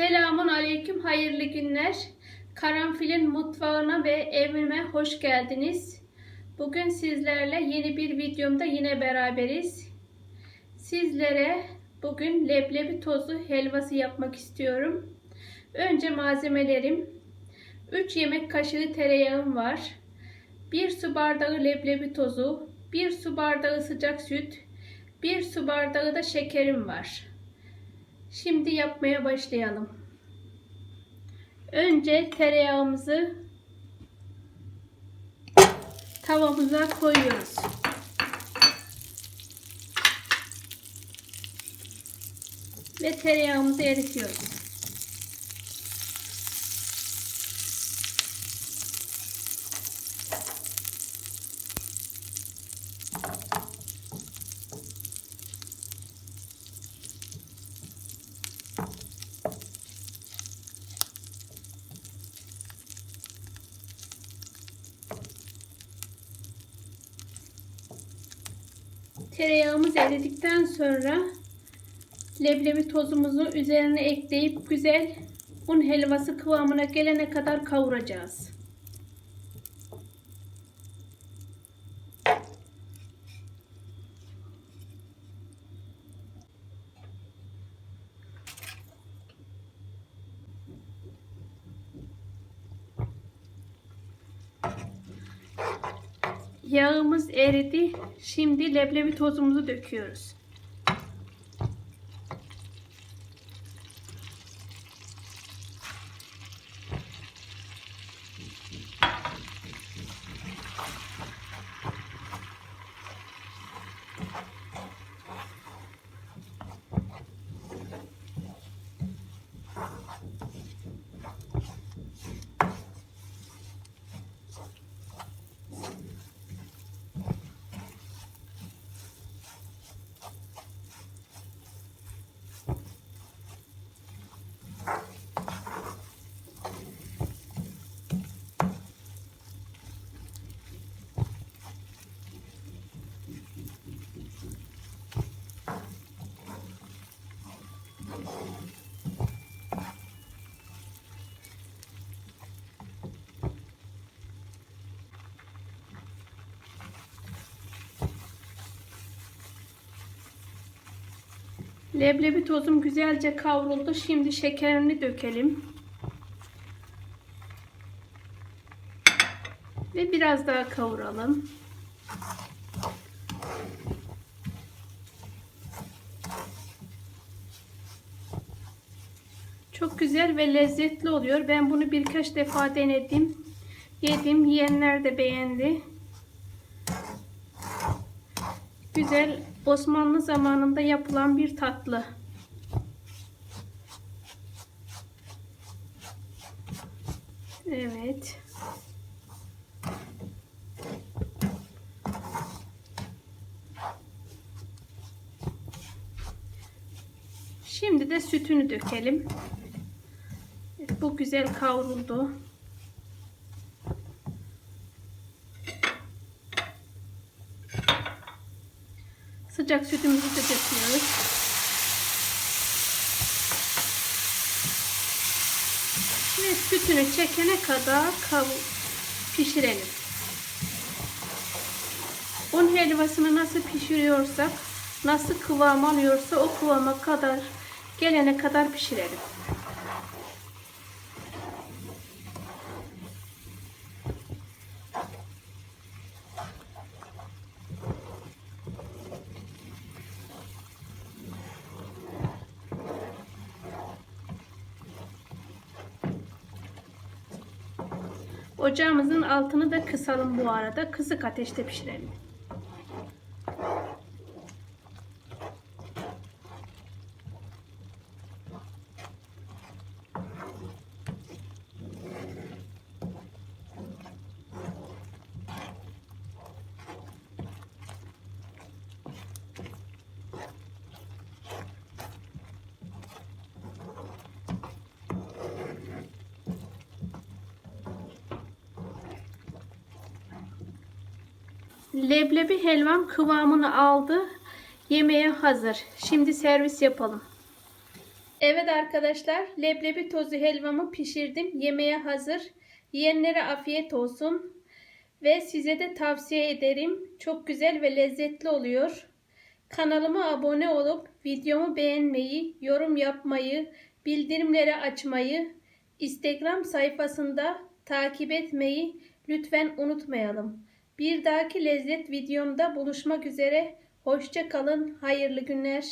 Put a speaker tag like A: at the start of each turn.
A: Selamun aleyküm, hayırlı günler. Karanfil'in mutfağına ve evime hoş geldiniz. Bugün sizlerle yeni bir videomda yine beraberiz. Sizlere bugün leblebi tozu helvası yapmak istiyorum. Önce malzemelerim 3 yemek kaşığı tereyağım var. 1 su bardağı leblebi tozu, 1 su bardağı sıcak süt, 1 su bardağı da şekerim var. Şimdi yapmaya başlayalım. Önce tereyağımızı tavamıza koyuyoruz. Ve tereyağımızı eritiyoruz. Tereyağımız eridikten sonra leblebi tozumuzu üzerine ekleyip güzel un helvası kıvamına gelene kadar kavuracağız. Yağımız eridi. Şimdi leblebi tozumuzu döküyoruz. Leblebi tozum güzelce kavruldu. Şimdi şekerini dökelim. Ve biraz daha kavuralım. Çok güzel ve lezzetli oluyor. Ben bunu birkaç defa denedim. Yedim. Yiyenler de beğendi. Güzel Osmanlı zamanında yapılan bir tatlı. Evet. Şimdi de sütünü dökelim. Bu güzel kavruldu. Sıcak sütümüzü döküyoruz. Ve sütünü çekene kadar pişirelim. Un helvasını nasıl pişiriyorsak, nasıl kıvam alıyorsa o kıvama kadar gelene kadar pişirelim. Ocağımızın altını da kısalım bu arada. Kısık ateşte pişirelim. Leblebi helvam kıvamını aldı. Yemeğe hazır. Şimdi servis yapalım. Evet arkadaşlar, leblebi tozu helvamı pişirdim. Yemeğe hazır. Yiyenlere afiyet olsun. Ve size de tavsiye ederim. Çok güzel ve lezzetli oluyor. Kanalıma abone olup videomu beğenmeyi, yorum yapmayı, bildirimleri açmayı, Instagram sayfasında takip etmeyi lütfen unutmayalım. Bir dahaki lezzet videomda buluşmak üzere. Hoşça kalın. Hayırlı günler.